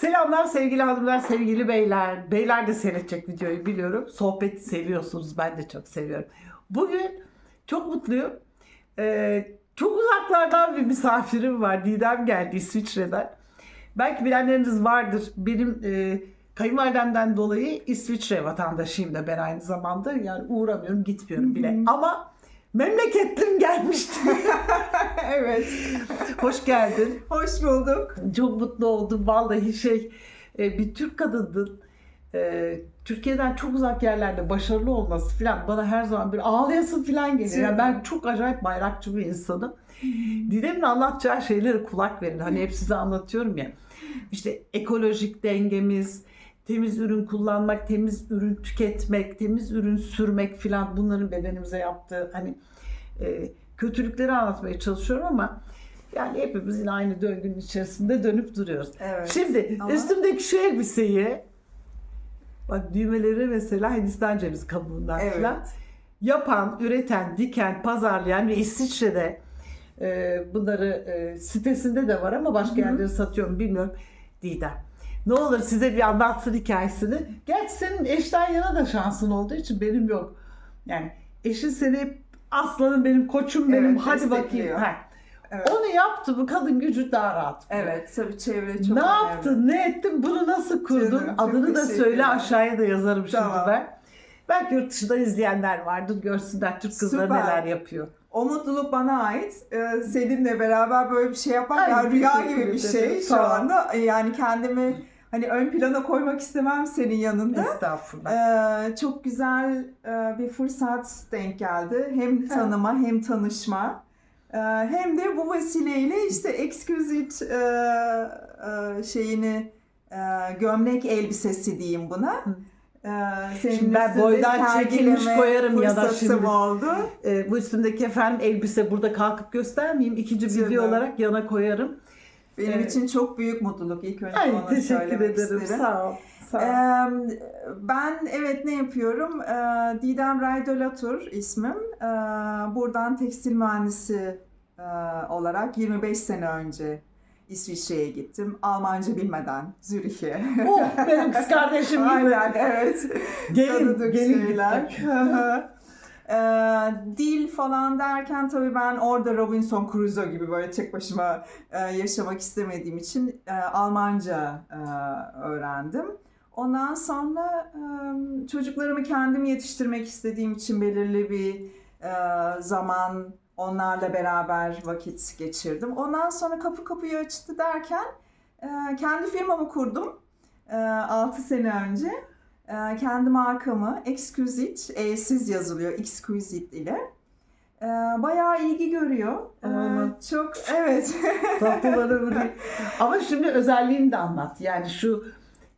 Selamlar sevgili hanımlar, sevgili beyler. Beyler de seyredecek videoyu biliyorum. Sohbeti seviyorsunuz. Ben de çok seviyorum. Bugün çok mutluyum. Ee, çok uzaklardan bir misafirim var. Didem geldi İsviçre'den. Belki bilenleriniz vardır. Benim e, kayınvalidemden dolayı İsviçre vatandaşıyım da ben aynı zamanda. Yani uğramıyorum, gitmiyorum bile. Hı hı. Ama memlekettim gelmişti. evet. Hoş geldin. Hoş bulduk. Çok mutlu oldum. Vallahi şey e, bir Türk kadındın. E, Türkiye'den çok uzak yerlerde başarılı olması falan bana her zaman bir ağlayasın falan geliyor. Yani ben çok acayip bayrakçı bir insanım. Didem'in anlatacağı şeylere kulak verin. Hani hep size anlatıyorum ya. İşte ekolojik dengemiz, temiz ürün kullanmak, temiz ürün tüketmek, temiz ürün sürmek falan bunların bedenimize yaptığı hani e, kötülükleri anlatmaya çalışıyorum ama yani hepimiz yine aynı döngünün içerisinde dönüp duruyoruz. Evet. Şimdi Ama- üstümdeki şu elbiseyi bak düğmeleri mesela Hindistan cevizi kabuğundan Evet. falan yapan, üreten, diken, pazarlayan ve İsviçre'de e, bunları e, sitesinde de var ama başka Hı hı. yerlere satıyorum bilmiyorum. Didem. Ne olur size bir anlatsın hikayesini. Gerçi senin eşten yana da şansın olduğu için benim yok. Yani eşin seni aslanım benim koçum benim Evet, hadi bakayım. Ha. Evet. Onu yaptı bu kadın gücü daha rahat. Evet, tabii çevre çok ne önemli. yaptın, ne ettin, bunu nasıl kurdun? Canım, Adını da söyle ederim. aşağıya da yazarım şimdi Tamam. ben. Belki yurt dışında izleyenler vardır, görsünler Türk kızları Süper. neler yapıyor. O mutluluk bana ait. Ee, seninle beraber böyle bir şey yapmak Ay, ya rüya gibi bir şey Sağ şu anda. Yani kendimi hani ön plana koymak istemem senin yanında. Estağfurullah. Ee, çok güzel e, bir fırsat denk geldi. Hem tanıma hem tanışma. Ee, hem de bu vesileyle işte Exquisite e, e, şeyini e, gömlek elbisesi diyeyim buna. Hı. Ee, senin Şimdi ben boydan çekilmiş koyarım ya da şimdi. oldu. Ee, bu üstümdeki efendim elbise burada kalkıp göstermeyeyim. İkinci video olarak yana koyarım. Benim Evet. için çok büyük mutluluk. İlk önce Ay onu teşekkür ederim. isterim. Sağ ol. Sağ ol. Ee, ben evet ne yapıyorum? Ee, Didem Raydolatur ismim. Ee, buradan tekstil mühendisi e, olarak 25 sene önce İsviçre'ye gittim. Almanca bilmeden Zürih'e. oh benim kız kardeşim gibi. Aynen evet. Gelin, gelin. Ee, dil falan derken tabii ben orada Robinson Crusoe gibi böyle tek başıma e, yaşamak istemediğim için e, Almanca e, öğrendim. Ondan sonra e, çocuklarımı kendim yetiştirmek istediğim için belirli bir e, zaman onlarla beraber vakit geçirdim. Ondan sonra kapı kapıyı açtı derken e, kendi firmamı kurdum e, 6 sene önce. E, kendi markamı Exquisite, E'siz yazılıyor Exquisite ile. E, bayağı ilgi görüyor. E, Aman. çok evet. Değil. Ama şimdi özelliğini de anlat. Yani şu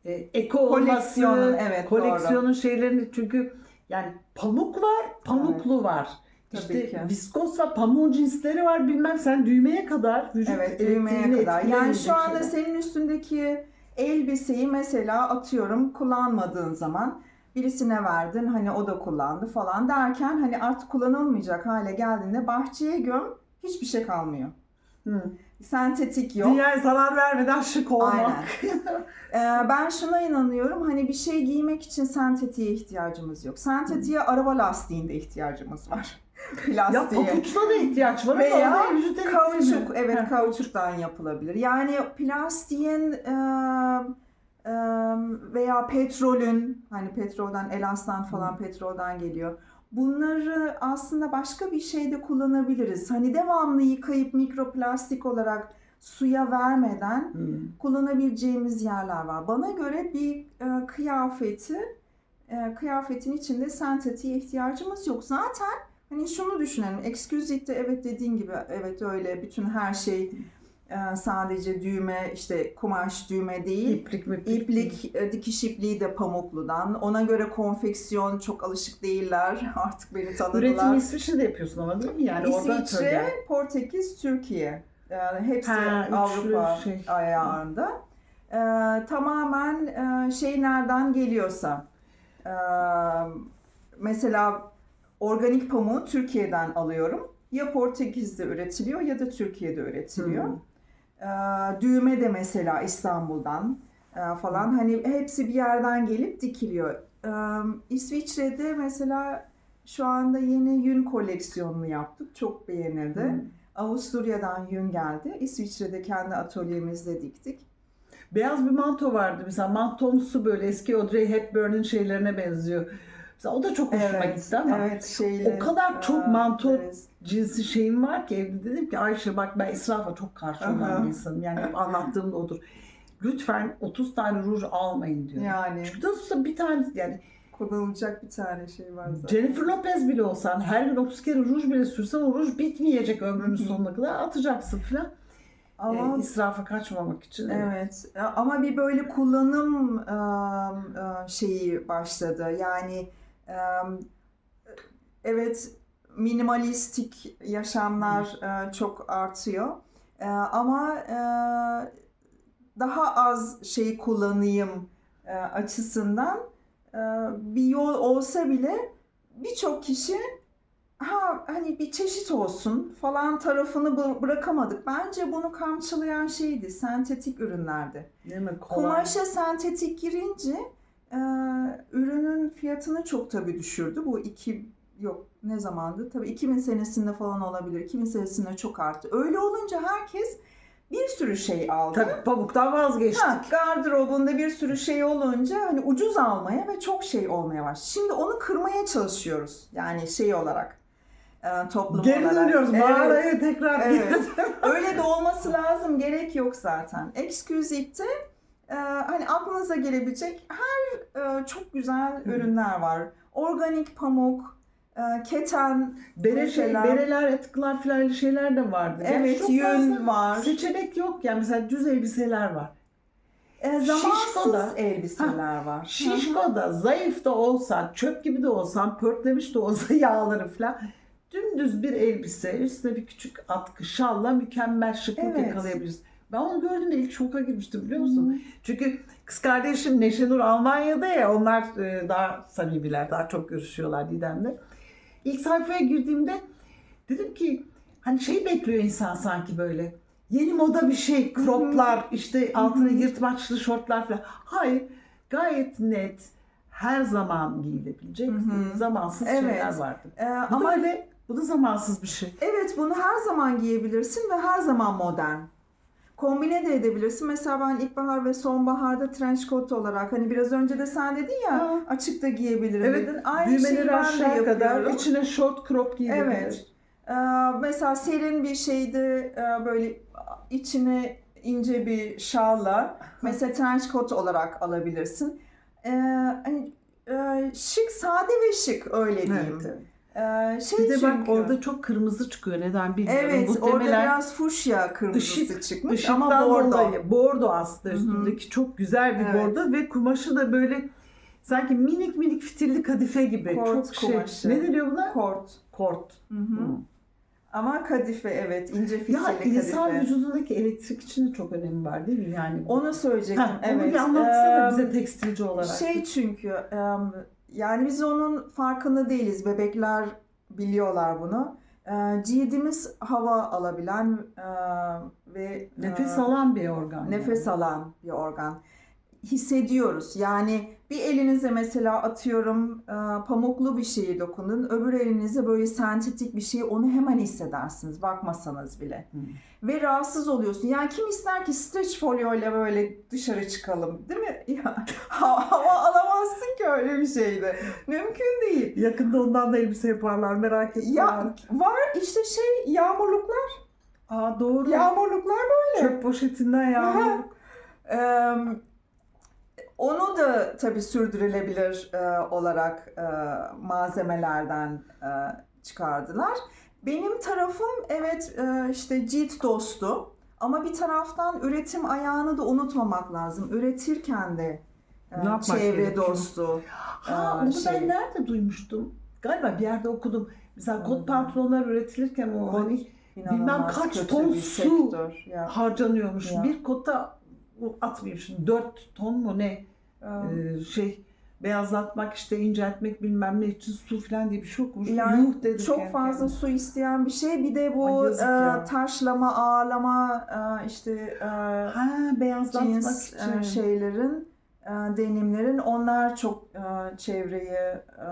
e, eko olması, Koleksiyonun, evet, koleksiyonun şeylerini çünkü yani pamuk var, pamuklu var. Tabii İşte ki. viskos var, pamuğun cinsleri var bilmem sen düğmeye kadar vücut Evet, düğmeye kadar. Yani şu anda şeyler. senin üstündeki elbiseyi mesela atıyorum kullanmadığın zaman birisine verdin hani o da kullandı falan derken hani artık kullanılmayacak hale geldiğinde bahçeye göm hiçbir şey kalmıyor. Hı. Sentetik yok. Dünyaya zarar vermeden şık olmak. Aynen. Ee, ben şuna inanıyorum hani bir şey giymek için sentetiğe ihtiyacımız yok. Sentetiğe araba lastiğinde ihtiyacımız var. ya Plastiğe. papuçta da ihtiyaç var Veya ama ona vücut Kauçuk, evet Heh. kauçuktan yapılabilir. Yani plastiğin e, e, veya petrolün, hani petrolden, elastan falan petrolden geliyor. Bunları aslında başka bir şeyde kullanabiliriz. Hani devamlı yıkayıp mikroplastik olarak suya vermeden Hı. kullanabileceğimiz yerler var. Bana göre bir e, kıyafeti, e, kıyafetin içinde sentetiğe ihtiyacımız yok. Zaten hani şunu düşünelim, Exquisite'de evet dediğin gibi evet öyle bütün her şey e, sadece düğme işte kumaş düğme değil. İplik mi? İplik, e, dikiş ipliği de pamukludan. Ona göre konfeksiyon çok alışık değiller. Artık beni tanıdılar. Üretimi İsviçre'de yapıyorsun ama değil mi? Yani İsviçre. Portekiz, Türkiye. Yani hepsi Ha, Avrupa şey. ayağında. Ee, tamamen e, şey nereden geliyorsa. Ee, mesela organik pamuğu Türkiye'den alıyorum. Ya Portekiz'de üretiliyor ya da Türkiye'de üretiliyor. Hı. Ee, düğme de mesela İstanbul'dan. e, falan. Hani hepsi bir yerden gelip dikiliyor. E, İsviçre'de mesela şu anda yeni yün koleksiyonunu yaptık. Çok beğenildi. Hı. Avusturya'dan yün geldi. İsviçre'de kendi atölyemizde diktik. Beyaz bir manto vardı mesela mantomsu böyle eski Audrey Hepburn'un şeylerine benziyor. Mesela o da çok hoşuma gitti ama evet, şeyli, o kadar çok manto evet. cinsi şeyim var ki evde dedim ki Ayşe bak ben israfa çok karşı olan bir insanım. Yani hep anlattığım da odur. Lütfen 30 tane ruj almayın diyor. Yani Çünkü nasıl olsa bir tane yani kullanılacak bir tane şey var zaten. Jennifer Lopez bile olsan her gün 30 kere ruj bile sürsen o ruj bitmeyecek ömrünün sonuna kadar atacaksın filan. Ama E, israfa kaçmamak için. Evet ama bir böyle kullanım e, e, şeyi başladı. Yani evet minimalistik yaşamlar e, çok artıyor. E, Ama e, daha az şey kullanayım açısından bir yol olsa bile birçok kişi ha hani bir çeşit olsun falan tarafını bı- bırakamadık. Bence bunu kamçılayan şeydi, sentetik ürünlerdi. Değil mi? Kolay. Kumaşa sentetik girince e, ürünün fiyatını çok tabii düşürdü. Bu iki yok ne zamandı? Tabii 2000 senesinde falan olabilir. 2000 senesinde çok arttı. Öyle olunca herkes bir sürü şey aldı. Tabii pamuktan vazgeçtik. Ha, gardırobunda bir sürü şey olunca hani ucuz almaya ve çok şey olmaya başladı. Şimdi onu kırmaya çalışıyoruz. Yani şey olarak e, toplum Geri olarak. dönüyoruz. Evet. Mağaraya tekrar Evet. Öyle de olması lazım. Gerek yok zaten. Exclusive'de e, hani aklınıza gelebilecek her e, çok güzel ürünler var. Organik pamuk, e, keten, Bere şey, bereler, etkılar filan şeyler de vardı. Gerçi evet yün var. Seçenek yok yani mesela düz elbiseler var. E, zamansız da- elbiseler var. Şişko da, zayıf da olsan, çöp gibi de olsan, pörtlemiş de olsa yağları falan. Dümdüz bir elbise, üstüne bir küçük atkı, şalla mükemmel şıklık Evet. yakalayabilirsin. Ben onu gördüğümde ilk şoka girmiştim biliyor musun? Çünkü kız kardeşim Neşenur Almanya'da ya onlar e, daha samimiler, daha çok görüşüyorlar Didem'le. İlk sayfaya girdiğimde dedim ki hani şey bekliyor insan sanki böyle. Yeni moda bir şey, croplar, işte hı. yırtmaçlı şortlar falan. Hayır, gayet net, her zaman giyilebilecek Hı hı. zamansız Evet. şeyler vardı. E, Bu ama da öyle, bu da zamansız bir şey. Evet bunu her zaman giyebilirsin ve her zaman modern. Kombine de edebilirsin. Mesela ben ilkbahar ve sonbaharda trench coat olarak hani biraz önce de sen dedin ya Ha. açıkta giyebilirim Evet, dedin. Aynı şeyi ben de aşağı kadar, yapıyorum. içine short crop giyilebilir. Evet. Ee, mesela serin bir şeyde e, böyle içine ince bir şalla mesela trench coat olarak alabilirsin. Ee, hani, e, şık, sade ve şık öyle diyeyim. Evet. Ee, şey Bir de bak çünkü- orada çok kırmızı çıkıyor. Neden bilmiyorum. Evet, orada Muhtemelen biraz fuşya kırmızısı ışık- çıkmış ışıktan ama bordo. dolayı. Bordo aslında üstündeki çok güzel bir Evet. bordo ve kumaşı da böyle sanki minik minik fitilli kadife gibi. Kort çok şey. kumaşı. Ne deniyor buna? Kort. Kort. Hı hı. Hı. Ama kadife evet ince Ya fitilli insan kadife. vücudundaki elektrik için de çok önemi var değil mi? Yani Onu söyleyecektim. Heh, evet. Onu bir anlatsana Ee, bize tekstilci olarak. Şey çünkü em, yani biz onun farkında değiliz. Bebekler biliyorlar bunu. Cildimiz hava alabilen e, ve Nefes e, alan bir organ. nefes yani. alan bir organ. Hissediyoruz. Yani bir elinize mesela atıyorum e, pamuklu bir şeyi dokunun. Öbür elinize böyle sentetik bir şey onu hemen hissedersiniz. Bakmasanız bile. Hı. Ve rahatsız oluyorsun. Yani kim ister ki streç folyoyla böyle dışarı çıkalım değil mi? Ya, ha- hava alamazsın ki öyle bir şeyde. Mümkün değil. Yakında ondan da elbise yaparlar merak etme. Ya var işte şey yağmurluklar. Aa doğru. Yağmurluklar Çöp poşetinden yağmur. Eee, onu da tabii sürdürülebilir e, olarak e, malzemelerden e, çıkardılar. Benim tarafım evet e, işte cilt dostu ama bir taraftan üretim ayağını da unutmamak lazım. Üretirken de e, Ne çevre gerekiyor? dostu. Ha Ee, onu şey- ben nerede duymuştum? Galiba bir yerde okudum. Mesela kot Hmm. pantolonlar üretilirken o hani İnanılmaz kaç ton su sektör. Ya. harcanıyormuş. Ya. Bir kota atmayayım şimdi 4 ton mu ne Ee, şey beyazlatmak işte inceltmek bilmem ne için su falan diye bir şey yokmuş. Yani Yuh dedim çok fazla kendime. su isteyen bir şey. Bir de bu Ay e, ya. taşlama, ağırlama e, işte e, Ha beyazlatmak cins için. e, şeylerin, e, denimlerin onlar çok e, çevreyi e,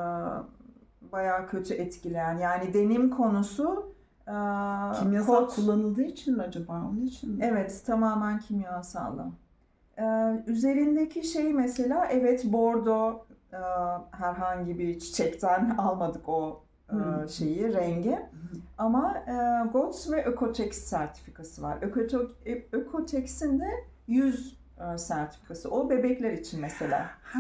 bayağı kötü etkileyen. Yani denim konusu e, Kimyasal kot- kullanıldığı için mi acaba? Onun için mi? Evet, tamamen kimyasallı. Ee, üzerindeki şey mesela, evet bordo e, herhangi bir çiçekten almadık o e, şeyi, rengi. Ama e, GOTS ve Ökotex sertifikası var. Ökotex'in de 100 e, sertifikası. O bebekler için mesela. Ha.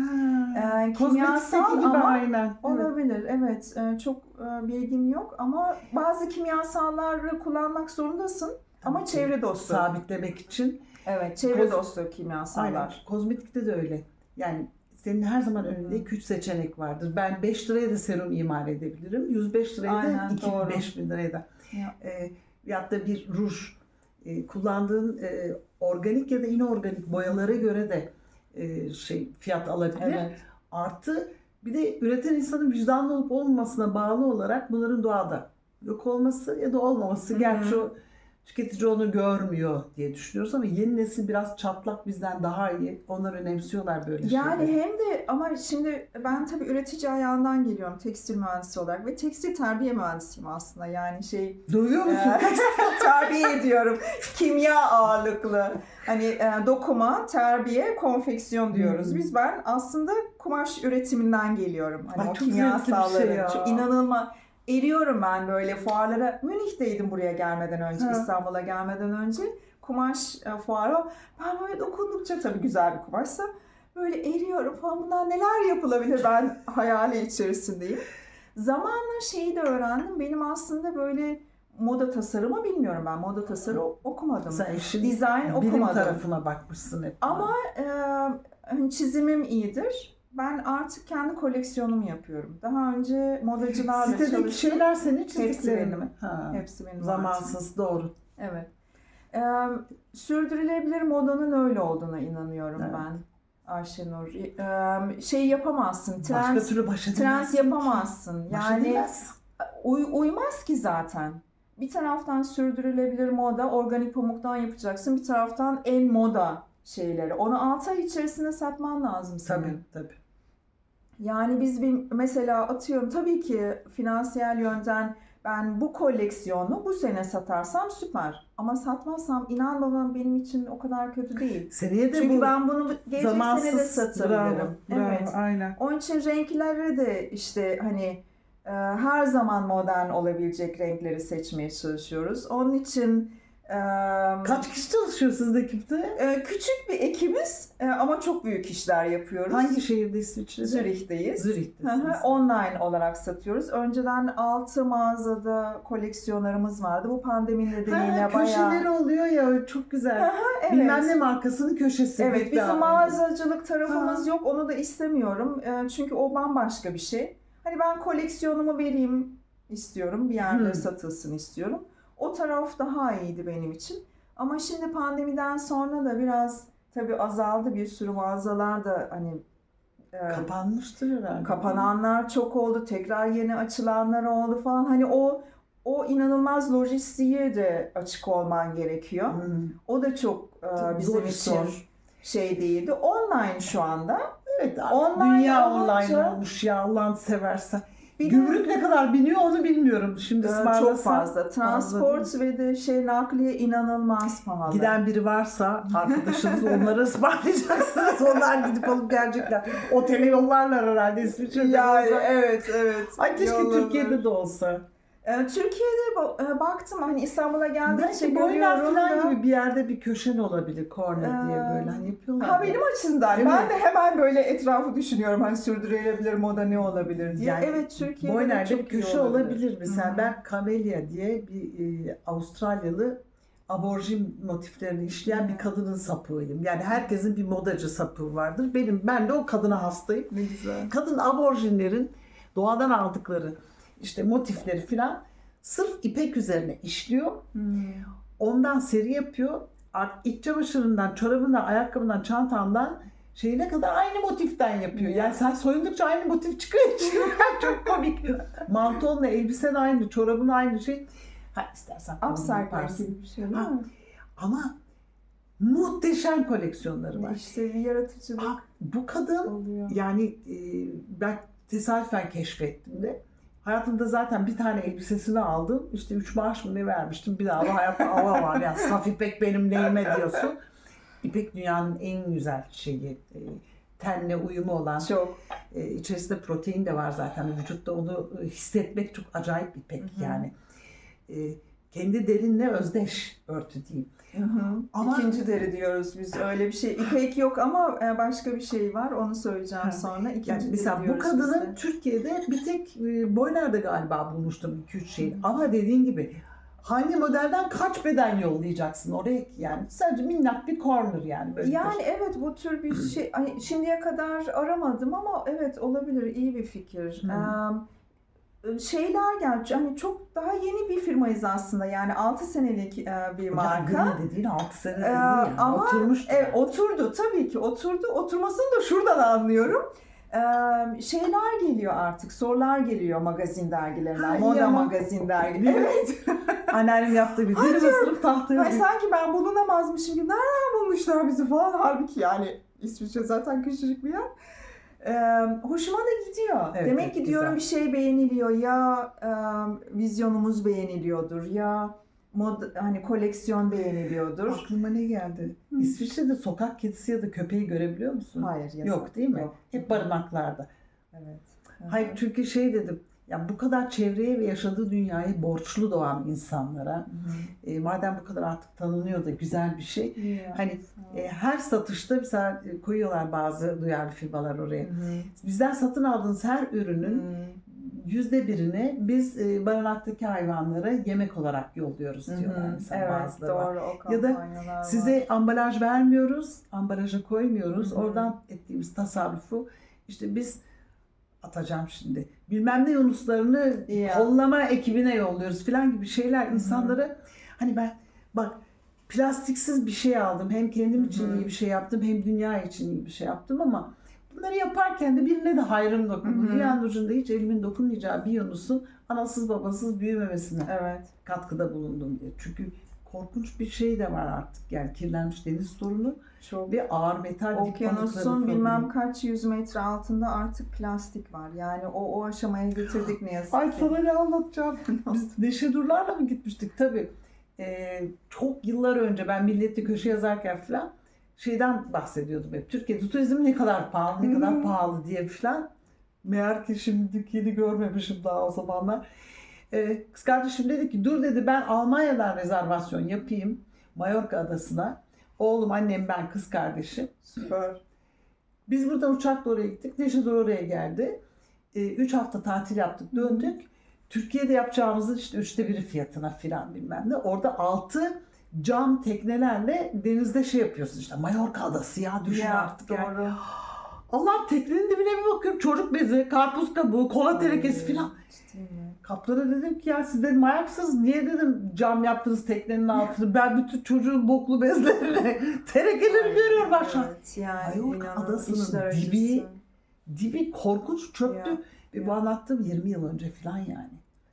Ee, Kozmetikteki kimyasal gibi ama aynen. Evet. Olabilir, evet. Ee, çok e, bilgim yok ama bazı kimyasalları kullanmak zorundasın. Ama Tabii ki. çevre dostu. Sabitlemek için. Evet, çevre Koz- dostu Aynen. kimyasallar. Kozmetikte de öyle. Yani senin her zaman önünde 2-3 seçenek vardır. Ben 5 liraya da serum imal edebilirim. 105 liraya da Aynen, 2000 doğru. 5000 liraya da. Ya. E, ya da bir ruj. E, kullandığın e, organik ya da inorganik boyalara göre de e, şey fiyat alabilir. Evet. Artı bir de üreten insanın vicdanlı olup olmamasına bağlı olarak bunların doğada yok olması ya da olmaması. Hı hı. Gerçi o tüketici onu görmüyor diye düşünüyoruz ama yeni nesil biraz çatlak bizden daha iyi. Onlar önemsiyorlar böyle Yani şeyleri. hem de ama şimdi ben tabii üretici ayağından geliyorum tekstil mühendisi olarak ve tekstil terbiye mühendisiyim aslında. Yani şey Dövüyor musun? e, terbiye ediyorum. Kimya ağırlıklı. Hani e, dokuma, terbiye, konfeksiyon diyoruz. Hmm. Biz ben aslında kumaş üretiminden geliyorum. Hani Ay, o şey kimyasalları. ya. Çok inanılmaz. Eriyorum ben böyle fuarlara. Münih'teydim buraya gelmeden önce, Ha. İstanbul'a gelmeden önce. Kumaş e, fuarı. Ben böyle dokundukça tabii güzel bir kumaşsa böyle eriyorum falan. Bundan neler yapılabilir ben hayali içerisindeyim. Zamanla şeyi de öğrendim. Benim aslında böyle moda tasarımı bilmiyorum ben. Moda tasarımı okumadım. Sen işin Dizayn bilim okumadım. tarafına bakmışsın hep. Ama e, hani çizimim iyidir. Ben artık kendi koleksiyonumu yapıyorum. Daha önce modacılarla Sitedeki çalıştım. şeyler senin çizdiklerin mi? Ha. Hepsi benim. artık. Zamansız doğru. Evet. E, sürdürülebilir modanın öyle olduğuna inanıyorum Evet. ben. Ayşenur. E, şey yapamazsın. Trend, Başka türlü baş trend yapamazsın. Baş Yani uy- uymaz ki zaten. Bir taraftan sürdürülebilir moda, organik pamuktan yapacaksın. Bir taraftan en moda şeyleri. Onu 6 ay içerisinde satman lazım senin. Tabii tabii. Yani biz bir mesela atıyorum tabii ki finansiyel yönden ben bu koleksiyonu bu sene satarsam süper. Ama satmazsam inan bana benim için o kadar kötü değil. Seneye de Çünkü bu ben bunu gelecek sene de satabilirim. Bravo, bravo, Evet. aynen. Onun için renkleri de işte hani e, her zaman modern olabilecek renkleri seçmeye çalışıyoruz. Onun için Kaç kişi çalışıyor sizin ekipte? küçük bir ekimiz e, ama çok büyük işler yapıyoruz. Hangi şehirde İsviçre'de? Zürih'teyiz. Hı hı, Zürih'tesiniz. Online olarak satıyoruz. Önceden 6 mağazada koleksiyonlarımız vardı. Bu pandemi nedeniyle Ha, bayağı... köşeleri oluyor ya çok güzel. Evet. Bilmem ne markasının köşesi. Evet, bizim mağazacılık tarafımız Ha. yok. Onu da istemiyorum. E, Çünkü o bambaşka bir şey. Hani ben koleksiyonumu vereyim istiyorum. Bir yerde Hı. satılsın istiyorum. O taraf daha iyiydi benim için. Ama şimdi pandemiden sonra da biraz tabii azaldı. Bir sürü mağazalar da hani e, Kapanmıştır herhalde. kapananlar çok oldu. Tekrar yeni açılanlar oldu falan. Hani o o inanılmaz lojistiğe de açık olman gerekiyor. Hmm. O da çok e, bizim için şey değildi. Online şu anda. Evet artık Online dünya olunca- online olmuş ya Allah'ını seversen. De- Gümrük ne kadar biniyor onu bilmiyorum. Şimdi Ee, çok fazla. Transport ve de şey nakliye inanılmaz pahalı. Giden biri varsa arkadaşınız onları ısmarlayacaksınız. Onlar gidip alıp gelecekler. Otele yollarlar herhalde İsviçre'de. olsa. evet evet. Ay keşke Yollanır. Türkiye'de de olsa. Ee, Türkiye'de e, baktım hani İstanbul'a Belki boylar görüyorum falan da. gibi bir yerde bir köşen olabilir. Diye Ee, böyle hani yapıyorlar. Ha benim açımdan Değil ben mi? de hemen böyle etrafı düşünüyorum hani sürdürülebilir moda ne olabilir diye. Yani evet Türkiye'de de Boyner'de bir köşe olabilir. Mesela Hı hı. ben Camellia diye bir e, Avustralyalı aborjin motiflerini işleyen bir kadının sapığıyım. Yani herkesin bir modacı sapığı vardır. Benim ben de o kadına hastayım. Ne güzel. Kadın aborjinlerin doğadan aldıkları işte motifleri filan sırf ipek üzerine işliyor. Hmm. Ondan seri yapıyor. İç çamaşırından, çorabından, ayakkabından, çantandan şeyine kadar aynı motiften yapıyor. Yani sen soyundukça aynı motif çıkıyor. Çok komik. Mantonla elbisen aynı, çorabın aynı şey. Ha istersen yaparsın. gibi bir şey değil mi? Ama muhteşem koleksiyonları var. İşte bir yaratıcılık Ha, bu kadın oluyor. yani e, ben tesadüfen keşfettim de. Hayatımda zaten bir tane elbisesini aldım. İşte üç maaş mı ne vermiştim. Bir daha da hayatta alamam. Yani saf ipek benim neyime diyorsun. İpek dünyanın en güzel şeyi. E, tenle uyumu olan. Çok. E, içerisinde protein de var zaten. Vücutta onu e, hissetmek çok acayip ipek Hı hı. yani. E, kendi derinle özdeş örtü diyeyim. Hı hı. Ama- İkinci deri diyoruz biz. Öyle bir şey. İpek yok ama e, başka bir şey var. Onu söyleyeceğim sonra. İkinci Yani mesela bu kadının de. Türkiye'de bir tek e, Boyner'de galiba bulmuştum 2-3 şeyin. Hı. Ama dediğin gibi hangi modelden kaç beden yollayacaksın oraya ki yani? Sadece minnak bir corner yani böyle. Yani evet bu tür bir şey şimdiye kadar aramadım ama evet olabilir iyi bir fikir. Ee, şeyler gerçi hani çok daha yeni bir firmayız aslında yani 6 senelik e, bir marka. Yani dediğin 6 sene Ee, yani. ama Oturmuş. Evet, oturdu tabii ki oturdu. Oturmasını da şuradan anlıyorum. Ee, şeyler geliyor artık, sorular geliyor magazin dergilerinden, Ha, moda ya. magazin dergileri. Evet. Anneannem yaptığı bir deri ısırıp tahtaya Ay, sanki ben bulunamazmışım gibi. Nereden bulmuşlar bizi falan. Halbuki yani İsviçre zaten küçücük bir yer. Ee, hoşuma da gidiyor. Evet, Demek evet, ki diyorum güzel. bir şey beğeniliyor ya e, vizyonumuz beğeniliyordur ya mod hani koleksiyon beğeniliyordur. Aklıma ne geldi? Hı. İsviçre'de sokak kedisi ya da köpeği görebiliyor musun? Hayır yasak. Yok değil mi? Yok. Hep barınaklarda. Evet. Hayır çünkü şey dedim. Ya bu kadar çevreye ve yaşadığı dünyaya borçlu doğan insanlara Hı hı. e, madem bu kadar artık tanınıyor da güzel bir şey. Ya, Hani. E, her satışta mesela e, koyuyorlar bazı duyarlı firmalar oraya. Hı hı. Bizden satın aldığınız her ürünün yüzde birini biz e, barınaktaki hayvanlara yemek olarak yolluyoruz Hı hı. diyorlar mesela Evet bazıları doğru o Ya da kampanyalar var. Size ambalaj vermiyoruz, ambalaja koymuyoruz. Hı hı. Oradan ettiğimiz tasarrufu işte biz atacağım şimdi. Bilmem ne yunuslarını Ya. kollama ekibine yolluyoruz falan gibi şeyler insanlara hani ben bak plastiksiz bir şey aldım. Hem kendim için Hı hı. iyi bir şey yaptım hem dünya için iyi bir şey yaptım ama bunları yaparken de birine de hayrım dokundu. Dünyanın ucunda hiç elimin dokunmayacağı bir yunusun anasız babasız büyümemesine Evet. katkıda bulundum diye. Çünkü korkunç bir şey de var artık. Yani kirlenmiş deniz sorunu Çok. ve ağır metal Okyanusun bilmem kaç yüz metre altında artık plastik var. Yani o o aşamaya getirdik ne yazık Ay ki. sana ne anlatacağım. Biz Neşe Durlar'la mı gitmiştik? Tabii. Ee, çok yıllar önce ben Milliyet'te köşe yazarken falan şeyden bahsediyordum hep. Türkiye'de turizm ne kadar pahalı, ne kadar hı. pahalı diye falan. Meğer ki şimdiki görmemişim daha o zamanlar. Ee, kız kardeşim dedi ki dur dedi ben Almanya'dan rezervasyon yapayım Mallorca adasına. Oğlum, annem, ben, kız kardeşim. Süper. Biz buradan uçakla oraya gittik. Neşe de oraya geldi. 3 hafta tatil yaptık, döndük. Türkiye'de yapacağımızın işte üçte biri fiyatına filan bilmem ne. Orada altı cam teknelerle denizde şey yapıyorsun işte. Mallorca adası ya düşün Ya, artık yani. doğru. Allah teknenin dibine bir bakıyorum. Çocuk bezi, karpuz kabuğu, kola tenekesi filan. Kaplara dedim ki ya siz dedim ayaksınız. Niye dedim cam yaptınız teknenin altını. Ben bütün çocuğun boklu bezlerini, terekeleri görüyorum aşağı. Evet, yani inanın adasının dibi- Dibi korkunç çöktü. Ya, ya. bu anlattığım 20 yıl önce falan yani.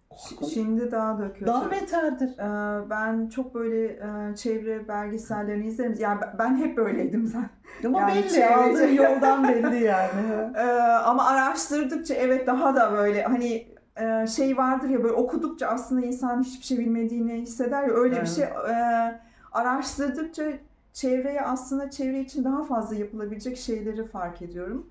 Korkunç. Şimdi daha da kötü. Daha beterdir. Ee, ben çok böyle e, çevre belgesellerini izlerim. Yani ben- hep böyleydim zaten. Ama Yani belli çevreci- aldığın yoldan belli yani. Ee, ama araştırdıkça evet daha da böyle hani e, şey vardır ya böyle okudukça aslında insan hiçbir şey bilmediğini hisseder ya öyle bir Evet. şey. Ee, araştırdıkça çevreye aslında çevre için daha fazla yapılabilecek şeyleri fark ediyorum.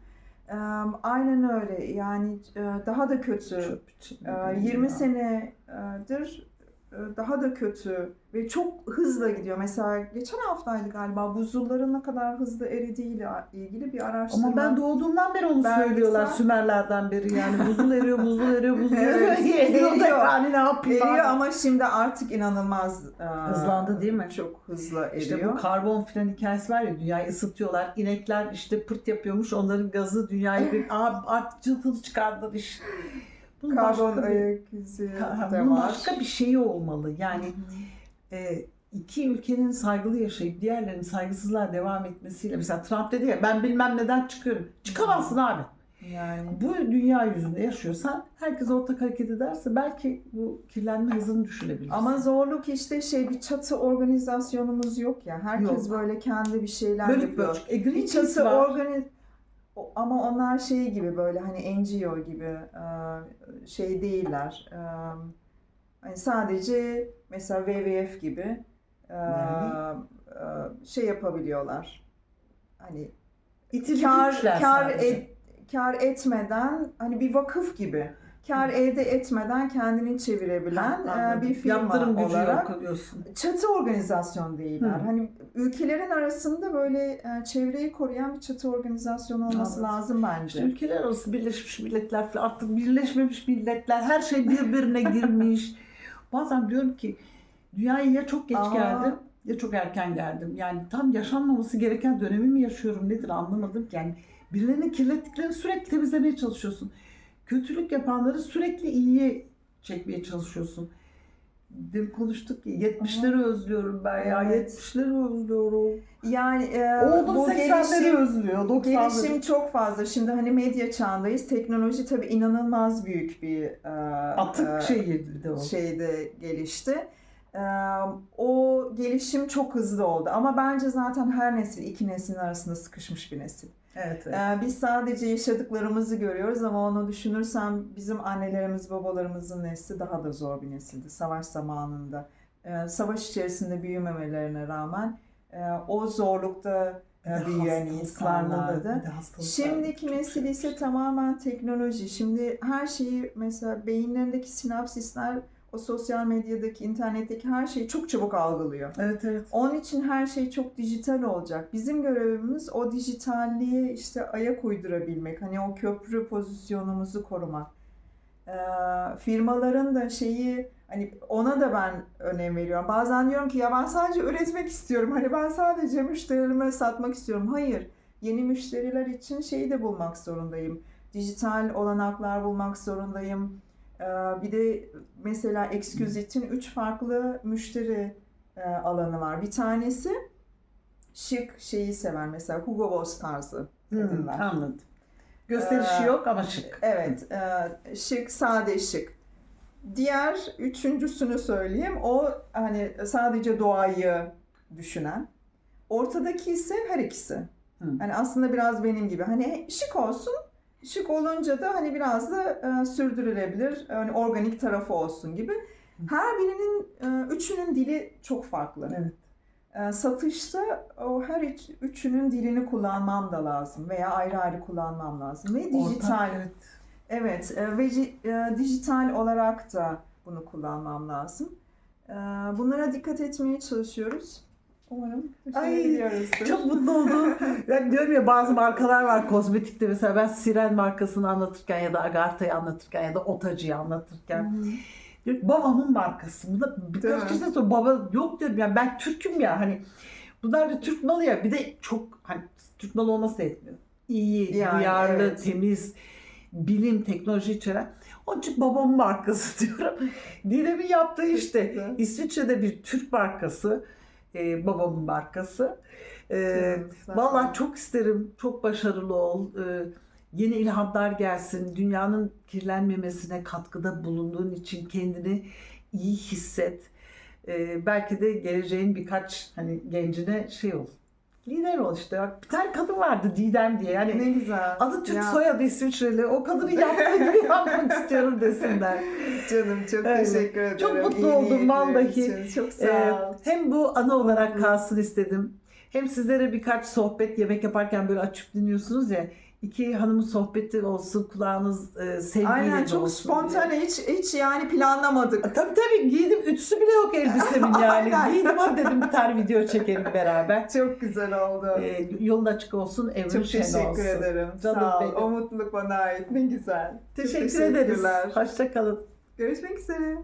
Ee, aynen öyle yani e, daha da kötü. Ee, 20 senedir e, daha da kötü ve çok hızla gidiyor. Mesela geçen haftaydı galiba buzulların ne kadar hızlı eridiğiyle ilgili bir araştırma. Ama ben doğduğumdan beri onu Belgesel- söylüyorlar Sümerlerden beri yani buzul eriyor, buzul eriyor, buzul eriyor. Evet, eriyor eriyor. yani ne yapayım Eriyor ama şimdi artık inanılmaz e, Hızlandı değil mi? Çok hızlı eriyor. İşte bu karbon filan hikayesi var ya dünyayı ısıtıyorlar. İnekler işte pırt yapıyormuş onların gazı dünyayı bir Aa, artık cılkını çıkardılar iş. Bunun Karbon başka ayak izi de bunun var. başka bir şeyi olmalı. Yani e, iki ülkenin saygılı yaşayıp diğerlerinin saygısızlığa devam etmesiyle mesela Trump dedi ya ben bilmem neden çıkıyorum. Çıkamazsın abi. Yani Bu dünya yüzünde yaşıyorsan herkes ortak hareket ederse belki bu kirlenme hızını düşürebiliriz. ama zorluk işte şey bir çatı organizasyonumuz yok ya. Herkes Yok. böyle kendi bir şeyler bölük yapıyor. bölük. E, Bir Greenpeace çatı var. Ama onlar şey gibi böyle hani NGO gibi e, şey değiller. E, Hani sadece mesela WWF gibi Yani? e, şey yapabiliyorlar. Hani kar kar et, kar etmeden hani bir vakıf gibi kar elde etmeden kendini çevirebilen e, Anladım. bir firma Yaptırım gücü olarak yok diyorsun. çatı organizasyon değiller. Hı. Hani ülkelerin arasında böyle e, çevreyi koruyan bir çatı organizasyonu olması Anladım. lazım bence. İşte ülkeler arası Birleşmiş Milletler artık Birleşmemiş Milletler her şey birbirine girmiş. Bazen diyorum ki dünyaya ya çok geç Aa. geldim ya çok erken geldim. Yani tam yaşanmaması gereken dönemi mi yaşıyorum nedir anlamadım ki. Yani birilerinin kirlettiklerini sürekli temizlemeye çalışıyorsun. Kötülük yapanları sürekli iyiye çekmeye çalışıyorsun. Dün konuştuk ya 70'leri özlüyorum ben ya. Evet. 70'leri özlüyorum. Yani e, Oğlum bu 80'leri gelişim, özlüyor. 90'ları. gelişim çok fazla. Şimdi hani medya çağındayız. Teknoloji tabii inanılmaz büyük bir e, Atık e, şey o. şeyde gelişti. O gelişim çok hızlı oldu ama bence zaten her nesil iki neslin arasında sıkışmış bir nesil. Evet, evet. Biz sadece yaşadıklarımızı görüyoruz ama onu düşünürsem bizim annelerimiz babalarımızın nesli daha da zor bir nesildi savaş zamanında. Savaş içerisinde büyümemelerine rağmen o zorlukta büyüyen insanlardı. Şimdiki nesil ise tamamen teknoloji. Şimdi her şeyi mesela beyinlerindeki sinapsisler o sosyal medyadaki, internetteki her şeyi çok çabuk algılıyor. Evet evet. Onun için her şey çok dijital olacak. Bizim görevimiz o dijitalliğe işte ayak uydurabilmek. Hani o köprü pozisyonumuzu korumak. Ee, firmaların da şeyi hani ona da ben önem veriyorum. Bazen diyorum ki ya ben sadece üretmek istiyorum. Hani ben sadece müşterilerime satmak istiyorum. Hayır. Yeni müşteriler için şeyi de bulmak zorundayım. Dijital olanaklar bulmak zorundayım. Ee, bir de mesela Exquisite'in üç farklı müşteri e, alanı var. Bir tanesi şık şeyi sever mesela Hugo Boss tarzı Hmm, kadınlar. anladım. Gösterişi Ee, yok ama şık. Evet, e, şık, sade şık. Diğer üçüncüsünü söyleyeyim. O hani sadece doğayı düşünen. Ortadaki ise her ikisi. Hı. Hani aslında biraz benim gibi. Hani şık olsun. Şık olunca da hani biraz da e, sürdürülebilir. Hani organik tarafı olsun gibi. Her birinin e, üçünün dili çok farklı. Evet. E, satışta o her üç, üçünün dilini kullanmam da lazım veya ayrı ayrı kullanmam lazım ve dijital. Ortak, evet. Evet e, ve e, dijital olarak da bunu kullanmam lazım. E, bunlara dikkat etmeye çalışıyoruz. Umarım Ay. Çok mutlu oldum. Ben diyorum ya bazı markalar var kozmetikte mesela ben Siren markasını anlatırken ya da Agartha'yı anlatırken ya da Otacı'yı anlatırken diyorum, ki, babamın markası. Bu da birkaç kişi de sonra baba yok diyorum yani ben Türk'üm ya hani bunlar da Türk malı ya bir de çok hani Türk malı olması da yetmiyor. İyi, Yani, duyarlı, evet. temiz, bilim, teknoloji içeren. Onun için babamın markası diyorum. Dilem'in yaptığı işte. İsviçre'de bir Türk markası, e, babamın markası. E, Evet. Vallahi çok isterim, çok başarılı ol. E, yeni ilhamlar gelsin. Dünyanın kirlenmemesine katkıda bulunduğun için kendini iyi hisset. E, belki de geleceğin birkaç hani gencine şey ol. Lider ol işte. Bak bir tane kadın vardı Didem diye. Yani ne güzel. adı Türk Ya, soyadı İsviçreli. O kadının yaptığı gibi yapmak istiyorum desinler. Canım çok Öyle. teşekkür ederim. Çok mutlu İyi oldum vallahi. Çok sağ Ee, ol. hem bu ana olarak kalsın istedim. Hem sizlere birkaç sohbet yemek yaparken böyle açıp dinliyorsunuz ya. İki hanımın sohbeti olsun kulağınız e, sevgiyle Aynen çok olsun diye. spontane hiç hiç yani planlamadık. Tabii tabii giydim. Ütüsü bile yok elbisemin yani. Aynen. Giydim hadi dedim bir tane video çekelim beraber. Çok güzel oldu. Ee, yolun açık olsun, evrin çok şen teşekkür olsun. ederim. Canım Sağ ol. benim. O mutluluk bana ait. Ne güzel. Çok Teşekkür ederiz. teşekkürler. Hoşça kalın. Görüşmek üzere.